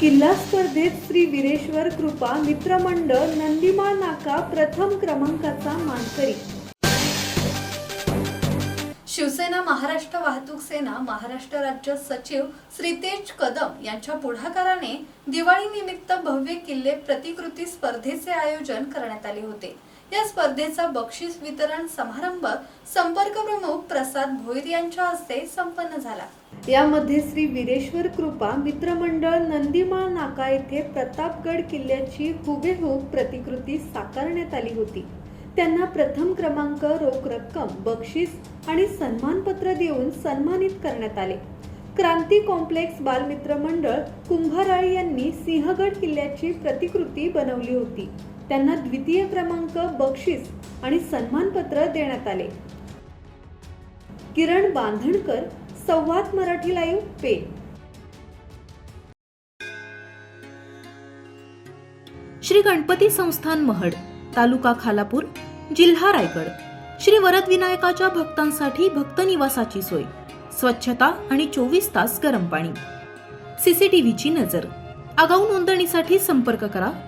किल्ला स्पर्धेत श्री वीरेश्वर कृपा मित्रमंडळ नंदीमा नाका प्रथम क्रमांकाचा मानकरी. शिवसेना महाराष्ट्र वाहतूक सेना महाराष्ट्र राज्य सचिव श्रीतेज कदम यांच्या पुढाकाराने दिवाळीनिमित्त भव्य किल्ले प्रतिकृती स्पर्धेचे आयोजन करण्यात आले होते. या स्पर्धेचा बक्षीस वितरण समारंभ संपर्क प्रमुख प्रसाद भोईर यांच्या हस्ते संपन्न झाला. यामध्ये श्री वीरेश्वर कृपा मित्रमंडळ नंदीमाळ नाका येथे प्रतापगड किल्ल्याची हुबेहूब प्रतिकृती साकारण्यात आली होती. त्यांना प्रथम क्रमांक रोख रक्कम बक्षीस आणि सन्मानपत्र देऊन सन्मानित करण्यात आले. क्रांती कॉम्प्लेक्स बालमित्र मंडळ कुंभाराळी यांनी सिंहगड किल्ल्याची प्रतिकृती बनवली होती. त्यांना द्वितीय क्रमांक बक्षीस आणि सन्मानपत्र देण्यात आले. किरण बांधणकर संवाद मराठी लाईव्ह पे. श्री गणपती संस्थान महड तालुका खालापूर जिल्हा रायगड. श्री वरद विनायकाच्या भक्तांसाठी भक्त निवासाची सोय. स्वच्छता आणि चोवीस तास गरम पाणी. सीसीटीव्हीची नजर. आगाऊ नोंदणीसाठी संपर्क करा.